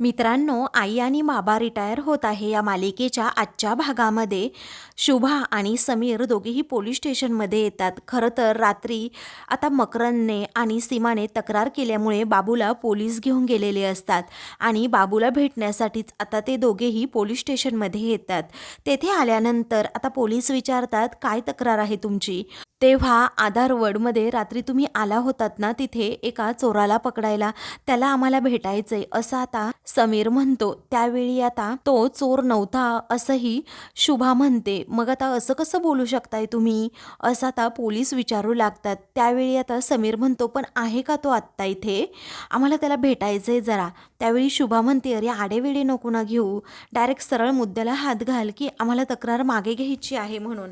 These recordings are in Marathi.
मित्रांनो आई आणि बाबा रिटायर होत आहे या मालिकेच्या आजच्या भागामध्ये. शुभा आणि समीर दोघेही पोलीस स्टेशनमध्ये येतात. खरं तर रात्री आता मकरनने आणि सीमाने तक्रार केल्यामुळे बाबूला पोलीस घेऊन गेलेले असतात आणि बाबूला भेटण्यासाठीच आता ते दोघेही पोलीस स्टेशनमध्ये येतात. तेथे आल्यानंतर आता पोलीस विचारतात काय तक्रार आहे तुमची? तेव्हा आधारवडमध्ये रात्री तुम्ही आला होतात ना तिथे एका चोराला पकडायला. त्याला आम्हाला भेटायचंय असं आता समीर म्हणतो. त्यावेळी आता तो चोर नव्हता असंही शुभा म्हणते. मग आता असं कसं बोलू शकताय तुम्ही? असं आता पोलीस विचारू लागतात. त्यावेळी आता समीर म्हणतो पण आहे का तो आत्ता इथे? आम्हाला त्याला भेटायचंय जरा. त्यावेळी शुभा म्हणते अरे आडेवेडे नको ना घेऊ. डायरेक्ट सरळ मुद्द्याला हात घाल की आम्हाला तक्रार मागे घ्यायची आहे म्हणून.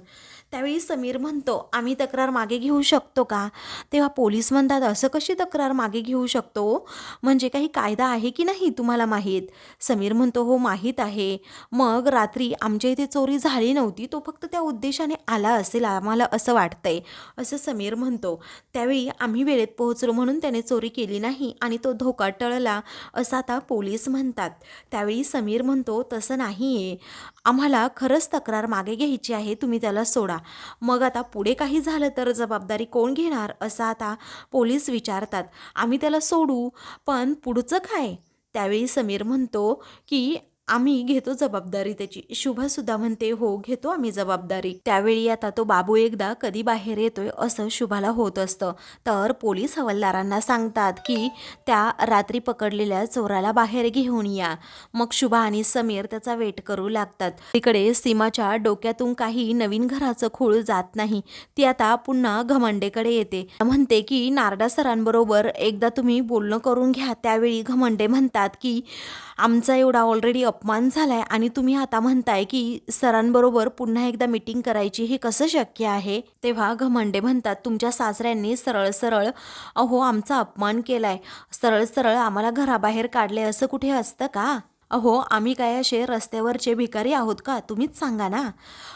त्यावेळी समीर म्हणतो आम्ही तक्रार मागे घेऊ शकतो का? तेव्हा पोलीस म्हणतात असं कशी तक्रार मागे घेऊ शकतो? म्हणजे काही कायदा आहे की नाही तुम्हाला माहीत? समीर म्हणतो हो माहीत आहे. मग रात्री आमच्या इथे चोरी झाली नव्हती तो फक्त त्या उद्देशाने आला असेल आम्हाला असं वाटतंय. असं समीर म्हणतो. त्यावेळी आम्ही वेळेत पोहोचलो म्हणून त्याने चोरी केली नाही आणि तो धोका टळला असं आता पोलीस म्हणतात. त्यावेळी समीर म्हणतो तसं नाही आहे आम्हाला खरंच तक्रार मागे घ्यायची आहे तुम्ही त्याला सोडा. मग आता पुढे काही झालं तर जबाबदारी कोण घेणार असं आता पोलीस विचारतात. आम्ही त्याला सोडू पण पुढचं काय? त्यावेळी समीर म्हणतो की आम्ही घेतो जबाबदारी त्याची. शुभासुद्धा म्हणते हो घेतो आम्ही जबाबदारी. त्यावेळी आता तो बाबू एकदा कधी बाहेर येतोय असं शुभाला होत असतं. तर पोलीस हवालदारांना सांगतात की त्या रात्री पकडलेल्या चोराला बाहेर घेऊन या. मग शुभा आणि समीर त्याचा वेट करू लागतात. तिकडे सीमाच्या डोक्यातून काही नवीन घराचं खूळ जात नाही. ती आता पुन्हा घमंडेकडे येते. म्हणते की नारडा सरांबरोबर एकदा तुम्ही बोलणं करून घ्या. त्यावेळी घमंडे म्हणतात की आमचा एवढा ऑलरेडी अपमान झालाय आणि तुम्ही आता म्हणताय की सरांबरोबर पुन्हा एकदा मीटिंग करायची हे कसं शक्य आहे? तेव्हा घमंडे म्हणतात तुमच्या सासऱ्यांनी सरळ सरळ अहो आमचा अपमान केलाय. सरळ सरळ आम्हाला घराबाहेर काढले असं कुठे असतं का? अहो आम्ही काय असे रस्त्यावरचे भिकारी आहोत का? तुम्हीच सांगा ना.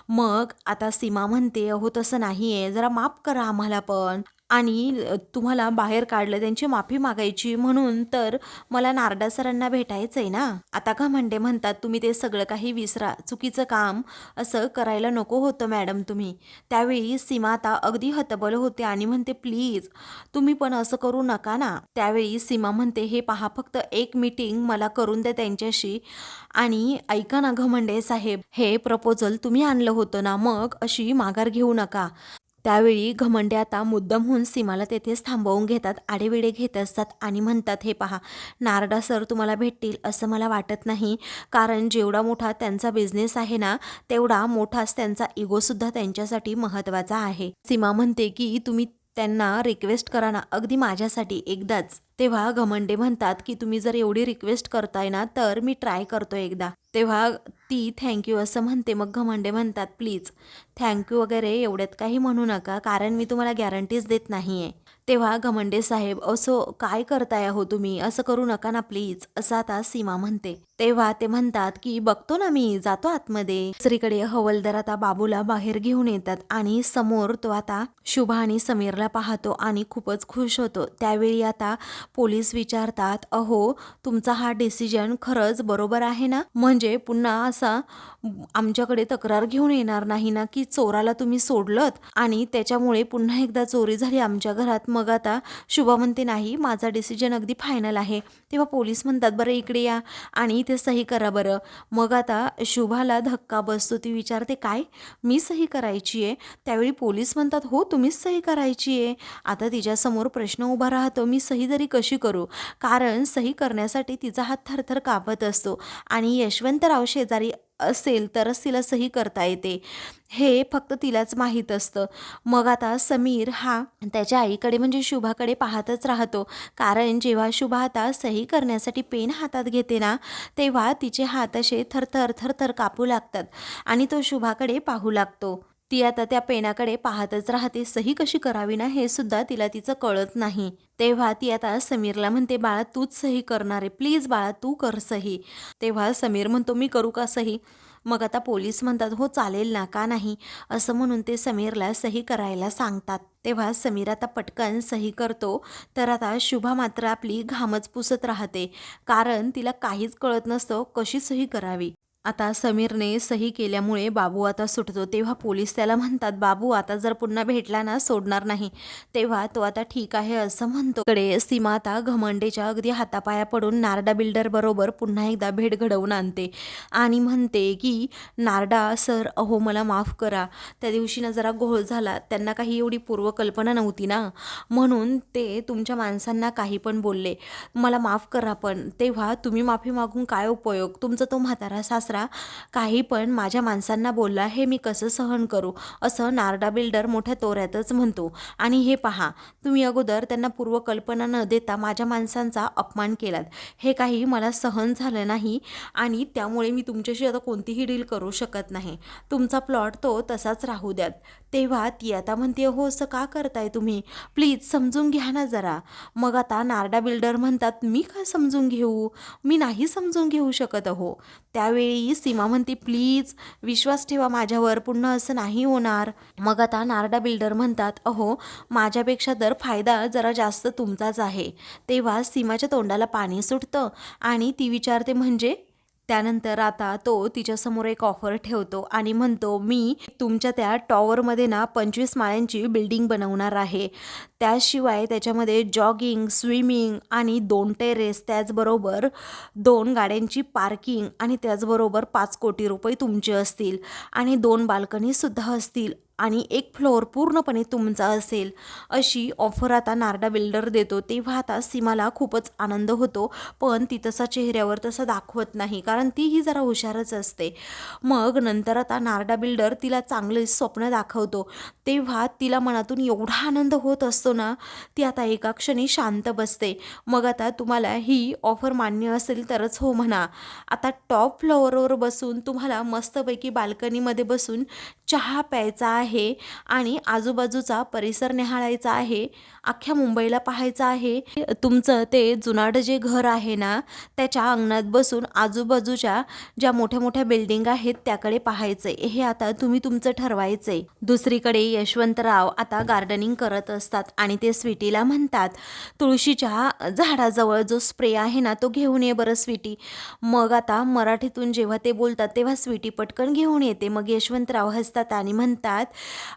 मग आता सीमा म्हणते अहो तसं नाही आहे जरा माफ करा आम्हाला पण. आणि तुम्हाला बाहेर काढलं त्यांची माफी मागायची म्हणून तर मला नारडा सरांना भेटायचं आहे ना. आता का म्हणते म्हणतात तुम्ही ते सगळं काही विसरा. चुकीचं काम असं करायला नको होतं मॅडम तुम्ही. त्यावेळी सीमा आता अगदी हतबल होते आणि म्हणते प्लीज तुम्ही पण असं करू नका ना. त्यावेळी सीमा म्हणते हे पहा फक्त एक मीटिंग मला करून द्या त्यांच्याशी आणि ऐका ना घमंडे साहेब हे प्रपोजल तुम्ही आणलं होतं ना मग अशी माघार घेऊ नका. त्यावेळी घमंडे आता मुद्दमहून सीमाला तेथेच थांबवून घेतात आडेविडे घेत असतात आणि म्हणतात हे पहा नारडा सर तुम्हाला भेटतील असं मला वाटत नाही. कारण जेवढा मोठा त्यांचा बिझनेस आहे ना तेवढा मोठाच त्यांचा इगोसुद्धा त्यांच्यासाठी महत्त्वाचा आहे. सीमा म्हणते की तुम्ही त्यांना रिक्वेस्ट करा ना. अगदी माझ्यासाठी एकदाच. तेव्हा घमंडे म्हणतात की तुम्ही जर एवढी रिक्वेस्ट करताय ना तर मी ट्राय करतो एकदा. तेव्हा ती थँक्यू असं म्हणते. मग घमंडे म्हणतात प्लीज थँक्यू वगैरे एवढ्यात काही म्हणू नका कारण मी तुम्हाला गॅरंटीज देत नाही आहे तेव्हा घमंडे साहेब असो काय करताय हो तुम्ही? असं करू नका ना प्लीज असं आता सीमा म्हणते. तेव्हा ते म्हणतात की बघतो ना मी जातो आतमध्ये. दुसरीकडे हवलदार आता बाबूला बाहेर घेऊन येतात आणि समोर तो आता शुभा आणि समीरला पाहतो आणि खूपच खुश होतो. त्यावेळी आता पोलीस विचारतात अहो तुमचा हा डिसिजन खरंच बरोबर आहे ना? म्हणजे पुन्हा असा आमच्याकडे तक्रार घेऊन येणार नाही ना की चोराला तुम्ही सोडलत आणि त्याच्यामुळे पुन्हा एकदा चोरी झाली आमच्या घरात? मग आता शुभा म्हणते नाही माझा डिसिजन अगदी फायनल आहे. तेव्हा पोलीस म्हणतात बरं इकडे या आणि इथे सही करा बरं. मग आता शुभाला धक्का बसतो. ती विचारते काय? मी सही करायची आहे त्यावेळी पोलीस म्हणतात हो तुम्हीच सही करायची आहे आता तिच्यासमोर प्रश्न उभा राहतो मी सही तरी कशी करू? कारण सही करण्यासाठी तिचा हात थरथर कापत असतो. आणि यशवंतराव शेजारी असेल तरच तिला सही करता येते. हे फक्त तिलाच माहीत असतं. मग आता समीर हा त्याच्या आईकडे म्हणजे शुभाकडे पाहतच राहतो. कारण जेव्हा शुभा आता सही करण्यासाठी पेन हातात घेते ना तेव्हा तिचे हात असे थरथर थरथर कापू लागतात आणि तो शुभाकडे पाहू लागतो. ती आता त्या पेनाकडे पाहतच राहते. सही कशी करावी ना हे सुद्धा तिला तिचं कळत नाही. तेव्हा ती आता समीरला म्हणते बाळा तूच सही करणार आहे. प्लीज बाळा तू कर सही. तेव्हा समीर म्हणतो मी करू का सही? मग आता पोलीस म्हणतात हो चालेल ना का नाही? असं म्हणून ते समीरला सही करायला सांगतात. तेव्हा समीर आता पटकन सही करतो. तर आता शुभा मात्र आपली घामच पुसत राहते. कारण तिला काहीच कळत नसतं कशी सही करावी. आता समीरने सही केल्यामुळे बाबू आता सुटतो. तेव्हा पोलीस त्याला म्हणतात बाबू आता जर पुन्हा भेटला ना सोडणार नाही. तेव्हा तो आता ठीक आहे असं म्हणतो. कडे सीमा आता घमंडेच्या अगदी हातापाया पडून नारडा बिल्डर बरोबर पुन्हा एकदा भेट घडवून आणते. आणि म्हणते की नारडा सर अहो मला माफ करा. त्या दिवशी ना जरा घोळ झाला. त्यांना काही एवढी पूर्वकल्पना नव्हती ना. म्हणून ते तुमच्या माणसांना काही पण बोलले. मला माफ करा पण. तेव्हा तुम्ही माफी मागून काय उपयोग? तुमचा तो म्हातारा सासरा काही पण माझ्या माणसांना बोलला हे मी कसं सहन करू? असं नारडा बिल्डर मोठ्या तोऱ्यातच म्हणतो. आणि हे पहा तुम्ही अगोदर त्यांना पूर्वकल्पना न देता माझ्या माणसांचा अपमान केलात. हे काही मला सहन झालं नाही आणि त्यामुळे मी तुमच्याशी आता कोणतीही डील करू शकत नाही. तुमचा प्लॉट तो तसाच राहू द्यात. तेव्हा ती आता म्हणते हो असं का करताय तुम्ही? प्लीज समजून घ्या ना जरा. मग आता नारडा बिल्डर म्हणतात मी का समजून घेऊ? मी नाही समजून घेऊ शकत अहो. त्यावेळी सीमा म्हणते प्लीज विश्वास ठेवा माझ्यावर पुन्हा असं नाही होणार. मग आता नारडा बिल्डर म्हणतात अहो माझ्यापेक्षा तर फायदा जरा जास्त तुमचाच आहे. तेव्हा सीमाच्या तोंडाला पाणी सुटतं आणि ती विचारते म्हणजे? त्यानंतर आता तो तिच्यासमोर एक ऑफर ठेवतो आणि म्हणतो मी तुमच्या त्या टॉवरमध्ये ना पंचवीस माळ्यांची बिल्डिंग बनवणार आहे. त्याशिवाय त्याच्यामध्ये जॉगिंग स्विमिंग आणि दोन टेरेस त्याचबरोबर दोन गाड्यांची पार्किंग आणि त्याचबरोबर पाच कोटी रुपये तुमचे असतील आणि दोन बाल्कनीसुद्धा असतील. आणि एक फ्लोअर पूर्णपणे तुमचा असेल अशी ऑफर आता नारडा बिल्डर देतो तेव्हा आता सीमाला खूपच आनंद होतो. पण ती तसा चेहऱ्यावर तसं दाखवत नाही कारण तीही जरा हुशारच असते. मग नंतर आता नारडा बिल्डर तिला चांगले स्वप्न दाखवतो. तेव्हा तिला मनातून एवढा आनंद होत असतो ना ती आता एका क्षणी शांत बसते. मग आता तुम्हाला ही ऑफर मान्य असेल तरच हो म्हणा. आता टॉप फ्लोअरवर बसून तुम्हाला मस्तपैकी बाल्कनीमध्ये बसून चहा प्यायचा आहे आणि आजूबाजूचा परिसर निहाळायचा आहे अख्ख्या मुंबईला पाहायचं आहे. तुमचं ते जुनाट जे घर आहे ना त्याच्या अंगणात बसून आजूबाजूच्या ज्या मोठ्या मोठ्या बिल्डिंग आहेत त्याकडे पाहायचंय. हे आता तुम्ही तुमचं ठरवायचंय. दुसरीकडे यशवंतराव आता गार्डनिंग करत असतात आणि ते स्वीटीला म्हणतात तुळशीच्या झाडाजवळ जो स्प्रे आहे ना तो घेऊन ये बरं स्वीटी. मग आता मराठीतून जेव्हा ते बोलतात तेव्हा स्वीटी पटकन घेऊन येते. मग यशवंतराव हसतात आणि म्हणतात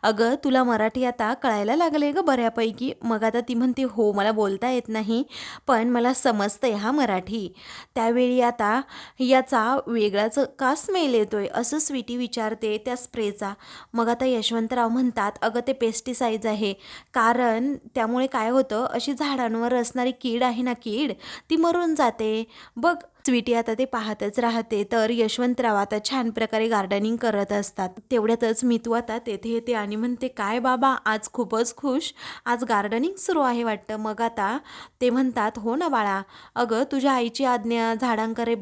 अगं तुला मराठी आता कळायला लागले ग बऱ्यापैकी. मग आता ती म्हणते हो मला बोलता येत नाही पण मला समजतंय हा मराठी. त्यावेळी आता याचा वेगळाच का स्मेल येतोय असं स्वीटी विचारते त्या स्प्रेचा. मग आता यशवंतराव म्हणतात अगं ते पेस्टिसाईज आहे कारण त्यामुळे काय होतं अशी झाडांवर असणारी कीड आहे ना कीड ती मरून जाते. बघ स्वीटी आता ते पाहतच राहते. तर यशवंतराव आता छान प्रकारे गार्डनिंग करत असतात. तेवढ्यातच मी तू आता तेथे येते आणि म्हणते काय बाबा आज खूपच खुश. आज गार्डनिंग सुरू आहे वाटतं. मग आता ते म्हणतात हो ना बाळा. अगं तुझ्या आईची आज्ञा झाडांकडे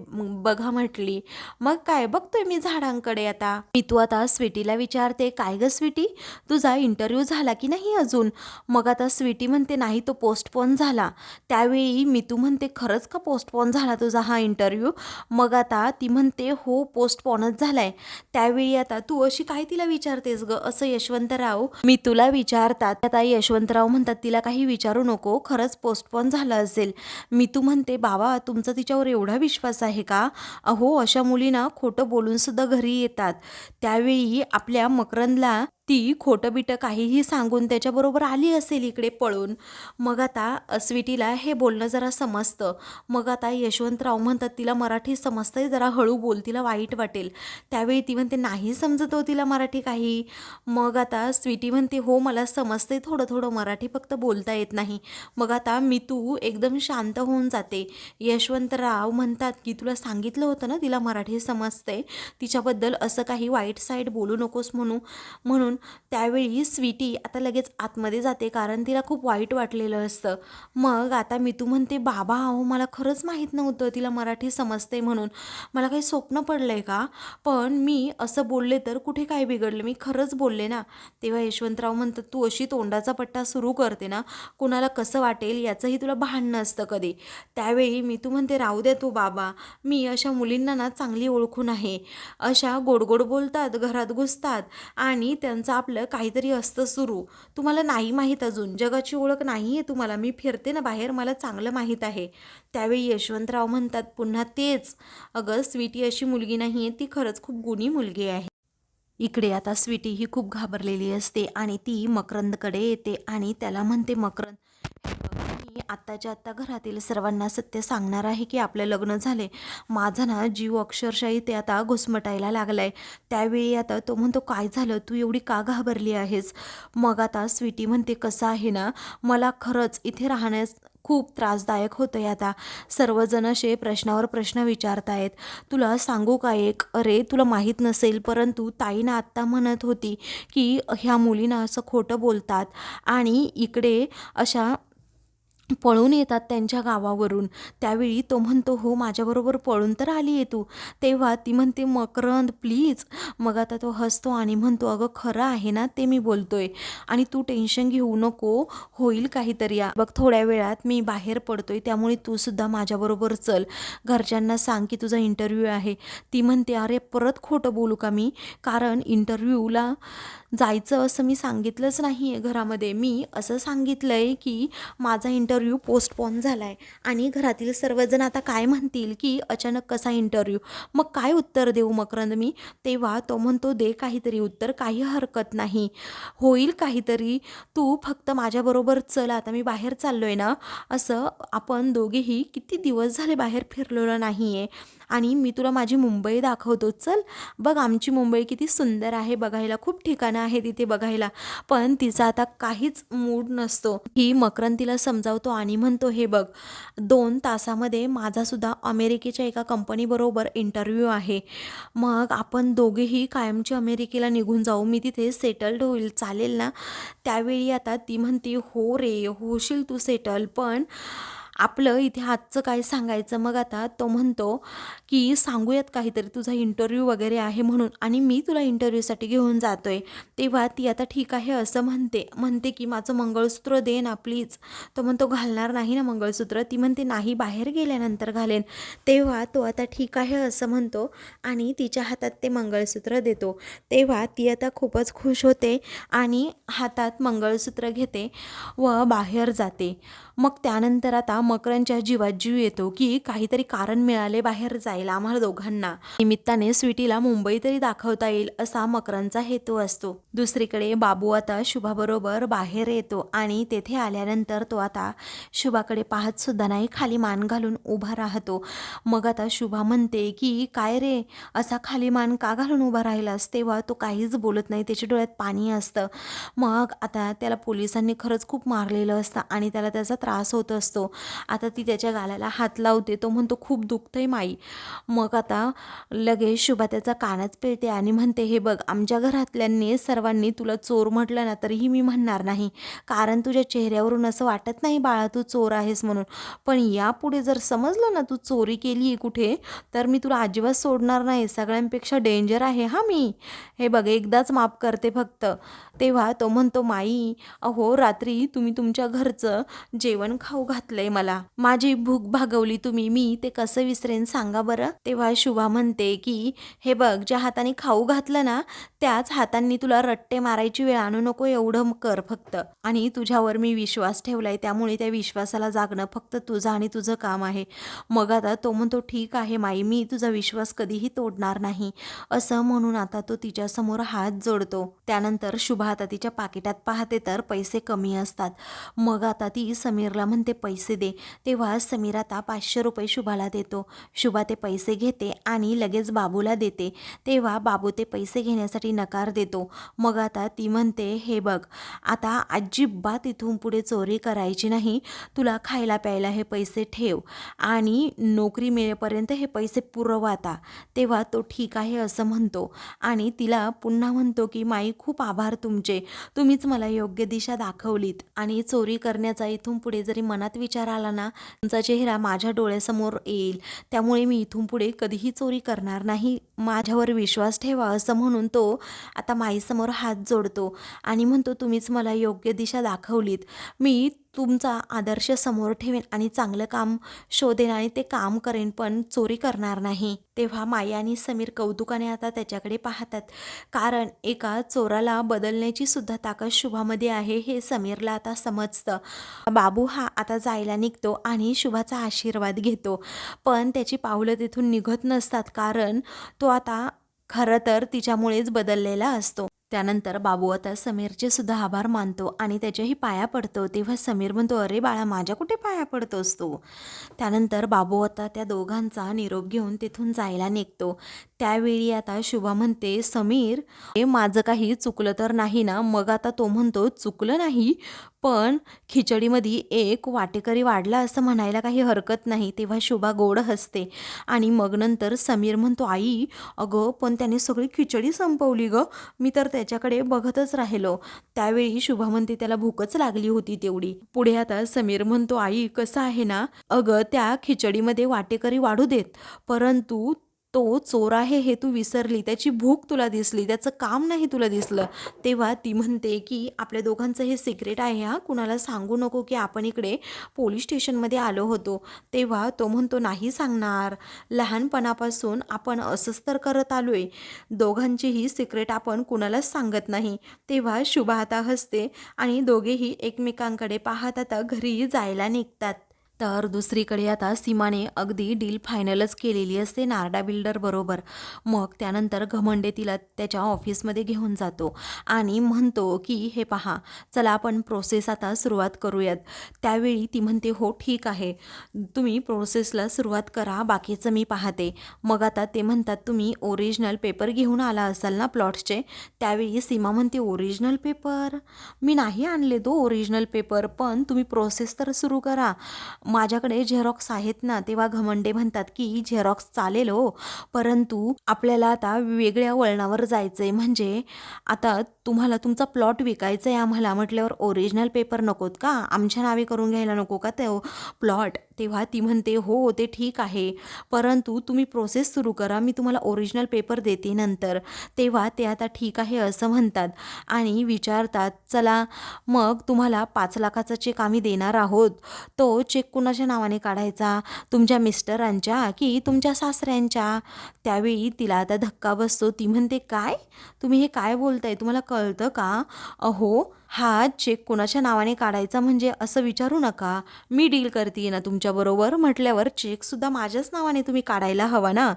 बघा म्हटली. मग काय? बघतोय मी झाडांकडे आता. मी तू आता स्वीटीला विचारते काय ग स्वीटी? तुझा इंटरव्ह्यू झाला की नाही अजून? मग आता स्वीटी म्हणते नाही तो पोस्टपोन झाला. त्यावेळी मी तू म्हणते खरंच का पोस्टपोन झाला तुझा हा इंटरव्ह्यू इंटरव्ह्यू मग आता ती म्हणते हो पोस्टपॉनच झालाय. त्यावेळी आता तू अशी काय तिला विचारतेस ग? असं यशवंतराव मी तुला विचारतात. आता यशवंतराव म्हणतात तिला काही विचारू नको. खरंच पोस्टपॉन झालं असेल. मी तू म्हणते बाबा तुमचा तिच्यावर एवढा विश्वास आहे का? अहो अशा मुलींना खोटं बोलून सुद्धा घरी येतात. त्यावेळी आपल्या मकरंदला ती खोटं बिटं काहीही सांगून त्याच्याबरोबर आली असेल इकडे पळून. मग आता स्वीटीला हे बोलणं जरा समजतं. मग आता यशवंतराव म्हणतात तिला मराठी समजतंय जरा हळू बोल तिला वाईट वाटेल. त्यावेळी ती म्हणते नाही समजत हो तिला मराठी काही. मग आता स्वीटी म्हणते हो मला समजते थोडं थोडं मराठी फक्त बोलता येत नाही. मग आता मी तू एकदम शांत होऊन जाते. यशवंतराव म्हणतात की तुला सांगितलं होतं ना तिला मराठी समजते तिच्याबद्दल असं काही वाईट साईड बोलू नकोस म्हणू म्हणून म्हणून त्यावेळी स्वीटी आता लगेच आतमध्ये जाते कारण तिला खूप वाईट वाटलेलं असतं. मग आता मी तू म्हणते बाबा अहो मला खरंच माहीत नव्हतं तिला मराठी समजते म्हणून. मला काही स्वप्न पडलं आहे का? पण मी असं बोलले तर कुठे काय बिघडलं? मी खरंच बोलले ना. तेव्हा यशवंतराव म्हणतात तू अशी तोंडाचा पट्टा सुरू करते ना कुणाला कसं वाटेल याचंही तुला भान नसतं कधी. त्यावेळी मी तू म्हणते राहू दे तू बाबा. मी अशा मुलींना ना चांगली ओळखून आहे. अशा गोडगोड बोलतात घरात घुसतात आणि त्यांचं आपलं काहीतरी असतं सुरू. तुम्हाला नाही माहीत अजून. जगाची ओळख नाही आहे तुम्हाला. मी फिरते ना बाहेर. मला चांगलं माहीत आहे. त्यावेळी यशवंतराव म्हणतात पुन्हा तेच. अगं स्वीटी अशी मुलगी नाही आहे ती खरंच खूप गुणी मुलगी आहे. इकडे आता स्वीटी ही खूप घाबरलेली असते आणि ती मकरंदकडे येते आणि त्याला म्हणते मकरंद मी आत्ताच्या आत्ता घरातील सर्वांना सत्य सांगणार आहे की आपलं लग्न झाले माझा ना जीव अक्षरशः इथे आता घुसमटायला लागलाय. त्यावेळी आता तो म्हणतो काय झालं? तू एवढी का घाबरली आहेस? मग आता स्वीटी म्हणते कसं आहे ना मला खरंच इथे राहण्यास खूप त्रासदायक होतं आहे आता. सर्वजण असे प्रश्नावर प्रश्न विचारतायत. तुला सांगू का एक? अरे तुला माहीत नसेल परंतु ताईनं आत्ता म्हणत होती की ह्या मुलींना असं खोटं बोलतात आणि इकडे अशा पळून येतात त्यांच्या गावावरून. त्यावेळी तो म्हणतो हो माझ्याबरोबर पळून तर आली आहे तू. तेव्हा ती म्हणते मकरंद प्लीज. मग आता तो हसतो आणि म्हणतो अगं खरं आहे ना ते मी बोलतोय. आणि तू टेन्शन घेऊ नको होईल काहीतरी या. बघ थोड्या वेळात मी बाहेर पडतोय त्यामुळे तू सुद्धा माझ्याबरोबर चल. घरच्यांना सांग की तुझा इंटरव्ह्यू आहे. ती म्हणते अरे परत खोटं बोलू का मी? कारण इंटरव्ह्यूला जायचं असं मी सांगितलंच नाही आहे घरामध्ये. मी असं सांगितलं आहे की माझा इंटरव्ह्यू पोस्टपोन झाला आहे आणि घरातील सर्वजण आता काय म्हणतील की अचानक कसा इंटरव्ह्यू मग काय उत्तर देऊ मकरंद मी? तेव्हा तो म्हणतो दे काहीतरी उत्तर काही हरकत नाही. होईल काहीतरी. तू फक्त माझ्याबरोबर चल आता मी बाहेर चाललो आहे ना. असं आपण दोघेही किती दिवस झाले बाहेर फिरलेलो नाही आहे आणि मी तुला माझी मुंबई दाखवतो. चल बघ आमची मुंबई किती सुंदर आहे बघायला. खूप ठिकाणं आहे तिथे बघायला. पण तिचा आता काहीच मूड नसतो. ही मकरन तिला समजावतो आणि म्हणतो हे बघ दोन तासामध्ये माझासुद्धा अमेरिकेच्या एका कंपनीबरोबर इंटरव्ह्यू आहे. मग आपण दोघेही कायमची अमेरिकेला निघून जाऊ. मी तिथे सेटल्ड होईल चालेल ना? त्यावेळी आता ती म्हणते हो रे होशील तू सेटल पण आपलं इथे आजचं काय सांगायचं? मग आता तो म्हणतो की सांगूयात काहीतरी तुझा इंटरव्ह्यू वगैरे आहे म्हणून आणि मी तुला इंटरव्ह्यूसाठी घेऊन जातो आहे तेव्हा ती आता ठीक आहे असं म्हणते. म्हणते की माझं मंगळसूत्र दे ना प्लीज तो म्हणतो घालणार नाही ना मंगळसूत्र. ती म्हणते नाही बाहेर गेल्यानंतर घालेन. तेव्हा तो आता ठीक आहे असं म्हणतो आणि तिच्या हातात ते मंगळसूत्र देतो. तेव्हा ती आता खूपच खुश होते आणि हातात मंगळसूत्र घेते व बाहेर जाते. मग त्यानंतर आता मकरांच्या जीवात जीव येतो की काहीतरी कारण मिळाले बाहेर जायला आम्हाला दोघांना. निमित्ताने स्वीटीला मुंबई तरी दाखवता येईल असा मकरांचा हेतू असतो. दुसरीकडे बाबू आता शुभाबरोबर बाहेर येतो आणि तेथे आल्यानंतर तो आता शुभाकडे पाहत सुद्धा नाही खाली मान घालून उभा राहतो. मग आता शुभा म्हणते की काय रे असा खाली मान का घालून उभा राहिलास? तेव्हा तो काहीच बोलत नाही त्याच्या डोळ्यात पाणी असतं. मग आता त्याला पोलिसांनी खरंच खूप मारलेलं असतं आणि त्याला त्याचा त्रास होत असतो. आता ती त्याच्या गालाला हात लावते. तो म्हणतो खूप दुखतंय माई. मग आता लगेच शुभा त्याचा कानच पिळते आणि म्हणते हे बघ आमच्या घरातल्यांनी सर्वांनी तुला चोर म्हटलं ना तरीही मी म्हणणार नाही. कारण तुझ्या चेहऱ्यावरून असं वाटत नाही बाळा तू चोर आहेस म्हणून. पण यापुढे जर समजलं ना तू चोरी केली आहे कुठे तर मी तुला अजिबात सोडणार नाही. सगळ्यांपेक्षा डेंजर आहे हा मी. हे बघ एकदाच माफ करते फक्त. तेव्हा तो म्हणतो माई अहो रात्री तुम्ही तुमच्या घरचं जेवण खाऊ घातलंय मला. माझी भूक भागवली तुम्ही. मी ते कसं विसरेन सांगा बरं. तेव्हा शुभा म्हणते की हे बघ ज्या हाताने खाऊ घातलं ना त्याच हातांनी तुला रट्टे मारायची वेळ आणू नको एवढं कर फक्त. आणि तुझ्यावर मी विश्वास ठेवलाय त्यामुळे त्या विश्वासाला जागणं फक्त तुझं आणि तुझं काम आहे. मग आता तो म्हणतो ठीक आहे माई मी तुझा विश्वास कधीही तोडणार नाही. असं म्हणून आता तो तिच्यासमोर हात जोडतो. त्यानंतर शुभा आता तिच्या पाकिटात पाहते तर पैसे कमी असतात. मग आता ती समीरला म्हणते पैसे दे. तेव्हा समीर आता पाचशे रुपये शुभाला देतो. शुभा ते पैसे घेते आणि लगेच बाबूला देते. तेव्हा बाबू ते पैसे घेण्यासाठी नकार देतो. मग आता ती म्हणते हे बघ आता अजिबात इथून पुढे चोरी करायची नाही. तुला खायला प्यायला हे पैसे ठेव आणि नोकरी मिळेपर्यंत हे पैसे पुरव आता तेव्हा तो ठीक आहे असं म्हणतो आणि तिला पुन्हा म्हणतो की माई खूप आभार तुम्ही तुमचे. तुम्हीच मला योग्य दिशा दाखवलीत आणि चोरी करण्याचा इथून पुढे जरी मनात विचार आला ना तुमचा चेहरा माझ्या डोळ्यासमोर येईल. त्यामुळे मी इथून पुढे कधीही चोरी करणार नाही. माझ्यावर विश्वास ठेवा असं म्हणून तो आता माईसमोर हात जोडतो आणि म्हणतो तुम्हीच मला योग्य दिशा दाखवलीत. मी तुमचा आदर्श समोर ठेवेन आणि चांगलं काम शोधेन आणि ते काम करेन पण चोरी करणार नाही. तेव्हा माया आणि समीर कौतुकाने आता त्याच्याकडे पाहतात. कारण एका चोराला बदलण्याची सुद्धा ताकद शुभामध्ये आहे हे समीरला आता समजतं. बाबू हा आता जायला निघतो आणि शुभाचा आशीर्वाद घेतो. पण त्याची पावलं तिथून निघत नसतात कारण तो आता खरं तर तिच्यामुळेच बदललेला असतो. त्यानंतर बाबू आता समीरचे सुद्धा आभार मानतो आणि त्याच्याही पाया पडतो. तेव्हा समीर म्हणतो अरे बाळा माझ्या कुठे पाया पडतोस तू? त्यानंतर बाबू आता त्या दोघांचा निरोप घेऊन तिथून जायला निघतो. त्यावेळी आता शुभा म्हणते समीर हे माझं काही चुकलं तर नाही ना? मग आता तो म्हणतो चुकलं नाही? पण खिचडीमध्ये एक वाटेकरी वाढला असं म्हणायला काही हरकत नाही. तेव्हा शुभा गोड हसते आणि मग नंतर समीर म्हणतो आई अगं पण त्याने सगळी खिचडी संपवली गं. मी तर त्याच्याकडे बघतच राहिलो. त्यावेळी शुभा म्हणते त्याला भूकच लागली होती तेवढी. पुढे आता समीर म्हणतो आई कसं आहे ना? अगं त्या खिचडीमध्ये वाटेकरी वाढू देत परंतु तो चोर आहे हे तू विसरली त्याची भूक तुला दिसली त्याचं काम नाही तुला दिसलं. तेव्हा ती म्हणते की आपल्या दोघांचं हे सिक्रेट आहे हा? कुणाला सांगू नको की आपण इकडे पोलीस स्टेशनमध्ये आलो होतो. तेव्हा तो म्हणतो नाही सांगणार. लहानपणापासून आपण असंच तर करत आलो आहे दोघांचीही सिक्रेट आपण कुणालाच सांगत नाही. तेव्हा शुभा आता हसते आणि दोघेही एकमेकांकडे पाहत आता घरी जायला निघतात. तर दुसरीकडे आता सीमाने अगदी डील फायनलच केलेली असते नारडा बिल्डर बरोबर. मग त्यानंतर घमंडे तिला त्याच्या ऑफिसमध्ये घेऊन जातो आणि म्हणतो की हे पहा चला आपण प्रोसेस आता सुरुवात करूयात. त्यावेळी ती म्हणते हो ठीक आहे. तुम्ही प्रोसेसला सुरुवात करा बाकीचं मी पाहते. मग आता ते म्हणतात तुम्ही ओरिजिनल पेपर घेऊन आला असाल ना प्लॉट्सचे त्यावेळी सीमा म्हणते ओरिजिनल पेपर मी नाही आणले तो ओरिजिनल पेपर पण तुम्ही प्रोसेस तर सुरू करा. माझ्याकडे झेरॉक्स आहेत ना तेव्हा घमंडे म्हणतात की झेरॉक्स चालेल हो परंतु आपल्याला आता वेगळ्या वळणावर जायचं आहे म्हणजे आता तुम्हाला तुमचा प्लॉट विकायचा आहे आम्हाला म्हटल्यावर ओरिजिनल पेपर नकोत का? आमच्या नावे करून घ्यायला नको का ते प्लॉट? तेव्हा ती म्हणते हो ते ठीक आहे. परंतु तुम्ही प्रोसेस सुरू करा. मी तुम्हाला ओरिजिनल पेपर देते नंतर. तेव्हा ते आता ठीक आहे असं म्हणतात आणि विचारतात चला मग तुम्हाला पाच लाखाचा चेक आम्ही देणार आहोत. तो चेक कुणाच्या नावाने काढायचा? तुमच्या मिस्टरांच्या की तुमच्या सासऱ्यांच्या? त्यावेळी तिला आता धक्का बसतो. ती म्हणते काय? तुम्ही हे काय बोलताय? तुम्हाला कळतं का? अहो हा चेक कोणाच्या नावाने काढायचा म्हणजे असं विचारू नका. मी डील करते ना तुमच्याबरोबर म्हटल्यावर चेकसुद्धा माझ्याच नावाने तुम्ही काढायला हवा ना?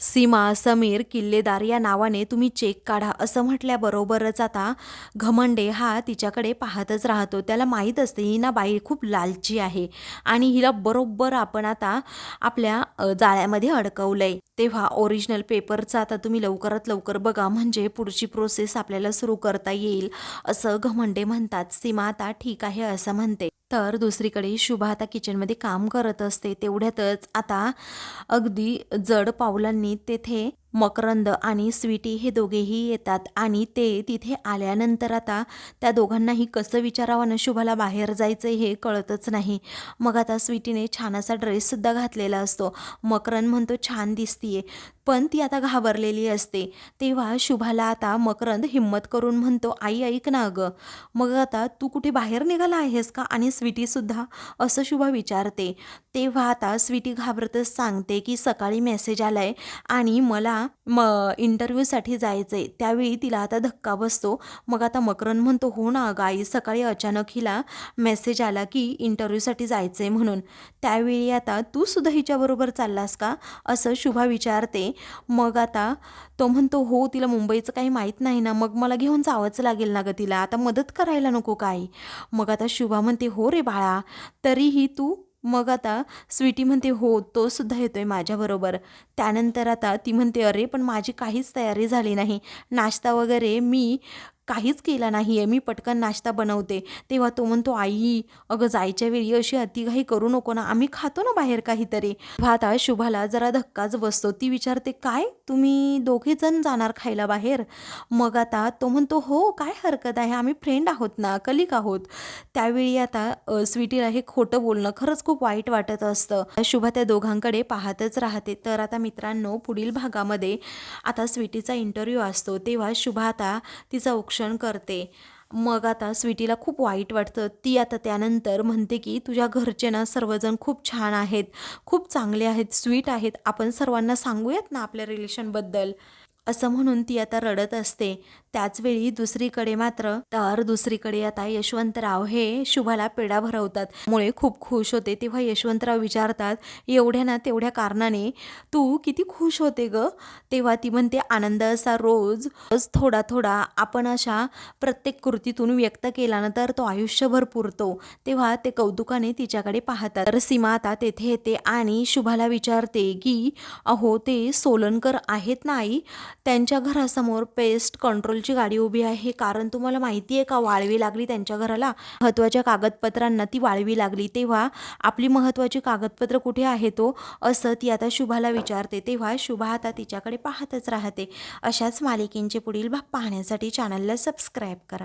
सीमा समीर किल्लेदार या नावाने तुम्ही चेक काढा. असं म्हटल्याबरोबरच आता घमंडे हा तिच्याकडे पाहतच राहतो. त्याला माहीत असते ही ना बाई खूप लालची आहे आणि हिला बरोबर आपण आता आपल्या जाळ्यामध्ये अडकवलंय. तेव्हा ओरिजिनल पेपरचा आता तुम्ही लवकरात लवकर बघा म्हणजे पुढची प्रोसेस आपल्याला सुरू करता येईल असं घमंडे म्हणतात. सीमा आता ठीक आहे असं म्हणते. तर दुसरीकडे शुभा आता किचनमध्ये काम करत असते. तेवढ्यातच आता अगदी जड पावलांनी तेथे मकरंद आणि स्वीटी हे दोघेही येतात आणि ते तिथे आल्यानंतर आता त्या दोघांनाही कसं विचारावं ना शुभाला बाहेर जायचं हे कळतच नाही. मग आता स्वीटीने छान असा ड्रेससुद्धा घातलेला असतो. मकरंद म्हणतो छान दिसतीये. पण ती आता घाबरलेली असते. तेव्हा शुभाला आता मकरंद हिम्मत करून म्हणतो आई ऐक ना अगं मग आता तू कुठे बाहेर निघाला आहेस का? आणि स्वीटीसुद्धा असं शुभा विचारते. तेव्हा आता स्वीटी घाबरतच सांगते की सकाळी मेसेज आलाय आणि मला म इंटरव्ह्यूसाठी जायचं आहे त्यावेळी तिला आता धक्का बसतो. मग आता मकरन म्हणतो हो ना अगं आई सकाळी अचानक हिला मेसेज आला की इंटरव्ह्यूसाठी जायचं आहे म्हणून. त्यावेळी आता तू सुद्धा हिच्याबरोबर चाललास का? असं शुभा विचारते. मग आता तो म्हणतो हो तिला मुंबईचं काही माहीत नाही ना. मग मला घेऊन जावंच लागेल ना गं तिला. आता मदत करायला नको काय मग आता शुभा म्हणते हो रे बाळा. तरीही तू मग आता स्वीटी म्हणते हो तो सुद्धा येतोय माझ्याबरोबर. त्यानंतर आता ती म्हणते अरे पण माझी काहीच तयारी झाली नाही. नाश्ता वगैरे मी काहीच केलं नाही आहे मी पटकन नाश्ता बनवते. तेव्हा तो म्हणतो आई अगं जायच्या वेळी अशी अतिघाई करू नको ना. आम्ही खातो ना बाहेर काहीतरी. आता शुभाला जरा धक्काच बसतो. ती विचारते काय? तुम्ही दोघेजण जाणार खायला बाहेर? मग आता तो म्हणतो हो काय हरकत आहे? आम्ही फ्रेंड आहोत ना कलिक आहोत. त्यावेळी आता स्वीटीला हे खोटं बोलणं खरंच खूप वाईट वाटत असतं. शुभा त्या दोघांकडे पाहतच राहते. तर आता मित्रांनो पुढील भागामध्ये आता स्वीटीचा इंटरव्ह्यू असतो. तेव्हा शुभा आता तिचं रक्षण करते. मग आता स्वीटीला खूप वाईट वाटतं. ती आता त्यानंतर म्हणते की तुझ्या घरचे ना सर्वजण खूप छान आहेत. खूप चांगले आहेत. स्वीट आहेत. आपण सर्वांना सांगूयात ना आपल्या रिलेशनबद्दल असं म्हणून ती आता रडत असते. त्याचवेळी दुसरीकडे मात्र तर दुसरीकडे आता यशवंतराव हे शुभाला पेढा भरवतात. मुळे खूप खुश होते तेव्हा यशवंतराव विचारतात एवढ्या ना तेवढ्या कारणाने तू किती खुश होते ग? तेव्हा ती म्हणते आनंद असा रोज रोज थोडा थोडा आपण अशा प्रत्येक कृतीतून व्यक्त केला ना तर तो आयुष्यभर पुरतो. तेव्हा ते कौतुकाने तिच्याकडे पाहतात. तर सीमा आता तेथे येते आणि शुभाला विचारते की अहो ते सोलनकर आहेत ना आई? त्यांच्या घरासमोर पेस्ट कंट्रोलची गाडी उभी आहे. कारण तुम्हाला माहिती आहे का? वाळवी लागली त्यांच्या घराला. महत्त्वाच्या कागदपत्रांना ती वाळवी लागली. तेव्हा आपली महत्त्वाची कागदपत्र कुठे आहे तो? असं ती आता शुभाला विचारते. तेव्हा शुभा आता तिच्याकडे पाहतच राहते. अशाच मालिकेंचे पुढील भाग पाहण्यासाठी चॅनलला सबस्क्राईब करा.